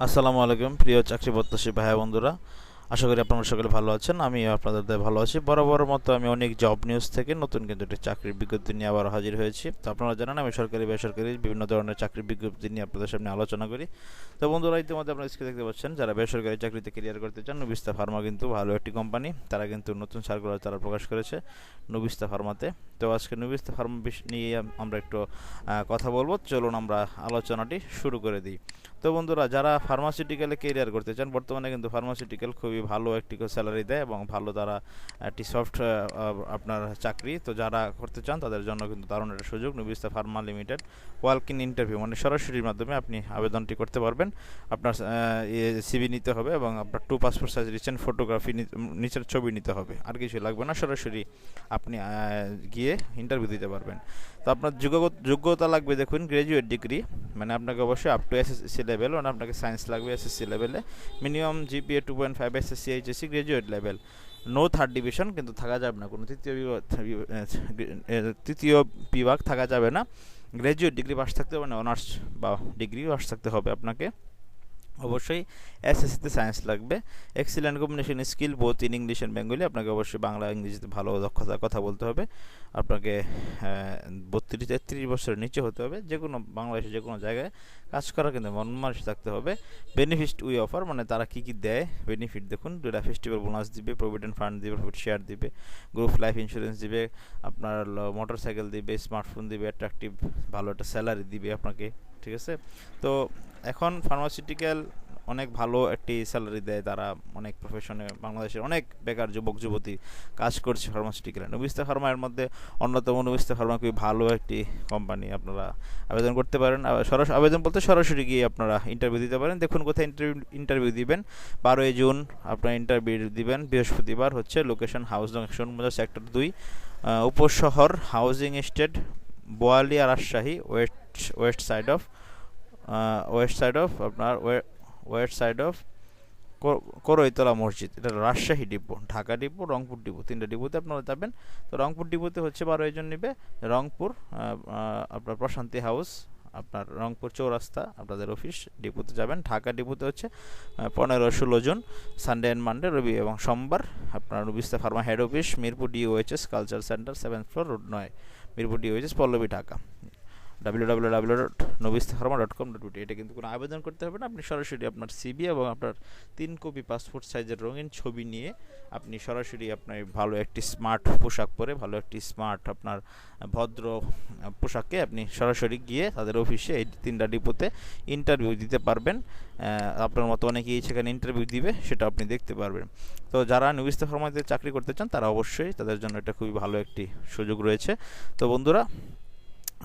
আসসালামু আলাইকুম, প্রিয় চাকরি প্রত্যাশী ভাই বন্ধুরা। আশা করি আপনারা সকলে ভালো আছেন আমি আপনাদের ভালো আছি। বরাবর মতো আমি অনেক জব নিউজ থেকে নতুন কিন্তু একটি চাকরির বিজ্ঞপ্তি নিয়ে আবার হাজির হয়েছি। তো আপনারা জানেন, আমি সরকারি, বেসরকারি বিভিন্ন ধরনের চাকরির বিজ্ঞপ্তি নিয়ে আপনাদের সামনে আলোচনা করি। তো বন্ধুরা, ইতিমধ্যে আপনারা স্ক্রিনে দেখতে পাচ্ছেন, যারা বেসরকারি চাকরিতে ক্যারিয়ার করতে চান নুবিস্তা ফার্মা কিন্তু ভালো একটি কোম্পানি তারা কিন্তু নতুন সার্কুলার তারা প্রকাশ করেছে নুবিস্তা ফার্মাতে তো আজকে নুবিস্তা ফার্মা নিয়ে আমরা একটু কথা বলব। চলুন আমরা আলোচনাটি শুরু করে দিই। তো বন্ধুরা, যারা ফার্মাসিউটিক্যালে কেরিয়ার করতে চান, বর্তমানে কিন্তু ফার্মাসিউটিক্যাল খুবই ভালো একটি স্যালারি দেয় এবং ভালো তারা একটি সফট আপনার চাকরি। তো যারা করতে চান, তাদের জন্য কিন্তু দারুণ একটা সুযোগ। Navista pharma limited walk in interview মানে সরাসরির মাধ্যমে আপনি আবেদনটি করতে পারবেন। আপনার সিবি নিতে হবে এবং আপনার two passport size recent photography নিচের ছবি নিতে হবে। আর কিছু লাগবে না। সরাসরি আপনি গিয়ে ইন্টারভিউ দিতে পারবেন। তো আপনার যোগ্যতা লাগবে দেখুন গ্র্যাজুয়েট ডিগ্রি মানে আপনাকে অবশ্যই আপ টু এসএসসি লেভেল মানে আপনাকে সায়েন্স লাগবে এসএসসি লেভেলে minimum GPA two point five SSC HSC graduate level no third division কিন্তু থাকা যাবে না, কোনো তৃতীয় তৃতীয় বিভাগ থাকা যাবে না। গ্র্যাজুয়েট ডিগ্রি পাস থাকতে হবে না অনার্স বা ডিগ্রি পাস থাকতে হবে আপনাকে। অবশ্যই এসএসসিতে সায়েন্স লাগবে। Excellent combination skill both in English and Bengali আপনাকে অবশ্যই বাংলা, ইংরেজিতে ভালো দক্ষতার কথা বলতে হবে। আপনাকে বত্রিশ, তেত্রিশ বছরের নিচে হতে হবে। যে কোনো বাংলাদেশে যে কোনো জায়গায় কাজ করার কিন্তু মন মানুষ থাকতে হবে। বেনিফিট উই অফার মানে তারা কী কী দেয় বেনিফিট দেখুন। দুটা ফেস্টিভ্যাল বোনাস দিবে প্রভিডেন্ট ফান্ড দিবে প্রফিট শেয়ার দিবে গ্রুপ লাইফ ইন্স্যুরেন্স দিবে, আপনার মোটর সাইকেল দিবে স্মার্টফোন দিবে অ্যাট্রাকটিভ ভালো একটা স্যালারি দিবে আপনাকে, ঠিক আছে? তো এখন ফার্মাসিউটিক্যাল অনেক ভালো একটি স্যালারি দেয় তারা, অনেক প্রফেশনে বাংলাদেশের অনেক বেকার যুবক, যুবতী কাজ করছে ফার্মাসিউটিক্যালে নবিস্তা ফার্মা এর মধ্যে অন্যতম নবিস্তা ফার্মা খুবই ভালো একটি কোম্পানি আপনারা আবেদন করতে পারেন। সরাসরি আবেদন বলতে সরাসরি গিয়ে আপনারা ইন্টারভিউ দিতে পারেন। দেখুন কোথায় ইন্টারভিউ ইন্টারভিউ দিবেন। বারোই জুন আপনারা ইন্টারভিউ দিবেন। বৃহস্পতিবার হচ্ছে লোকেশন হাউস জংশন সেক্টর দুই। Upashahar housing estate Boalia Rajshahi west west side of west side of আপনার ওয়েস্ট সাইড অফ করইতলা মসজিদ। এটা Rajshahi depot, Dhaka depot, Rangpur depot. তিনটা ডিপোতে আপনারা যাবেন। তো রংপুর ডিপোতে হচ্ছে বারো জন নেবে। রংপুর আপনার প্রশান্তি হাউস, আপনার রংপুর চৌরাস্তা, আপনাদের অফিস ডিপোতে যাবেন। ঢাকা ডিপোতে হচ্ছে পনেরো ষোলো জন সানডে অ্যান্ড মানডে রবি এবং সোমবার। আপনার Navista pharma head office, Mirpur DOHS culture centre seven floor road নয়। Mirpur DOHS Pallabi, Dhaka. W W W dot Navista pharma dot com dot এটা কিন্তু কোনো আবেদন করতে হবে না। আপনি সরাসরি আপনার সিবি এবং আপনার তিন কপি পাসপোর্ট সাইজের রঙিন ছবি নিয়ে আপনি সরাসরি আপনার ভালো একটি স্মার্ট পোশাক পরে, ভালো একটি স্মার্ট আপনার ভদ্র পোশাকে আপনি সরাসরি গিয়ে তাদের অফিসে এই তিনটা ডিপোতে ইন্টারভিউ দিতে পারবেন। আপনার মতো অনেকেই সেখানে ইন্টারভিউ দিবে সেটা আপনি দেখতে পারবেন। তো যারা নিউজ ফার্মাতে চাকরি করতে চান, তারা অবশ্যই তাদের জন্য এটা খুবই ভালো একটি সুযোগ রয়েছে। তো বন্ধুরা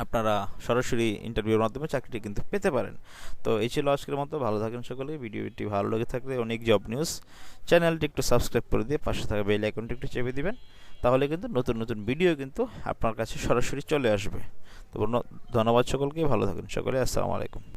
আপনারা সরাসরি ইন্টারভিউর মাধ্যমে চাকরিটি কিন্তু পেতে পারেন। তো এই ছিল আজকের মতো। ভালো থাকেন সকলে। ভিডিওটি ভালো লেগে থাকলে অনেক জব নিউজ চ্যানেলটি একটু সাবস্ক্রাইব করে দিয়ে পাশে থাকা বেল আইকনটি একটু চেপে দিবেন। তাহলে কিন্তু নতুন নতুন ভিডিও কিন্তু আপনার কাছে সরাসরি চলে আসবে। তো ধন্যবাদ সকলকে। ভালো থাকেন সকলে। আসসালামু আলাইকুম।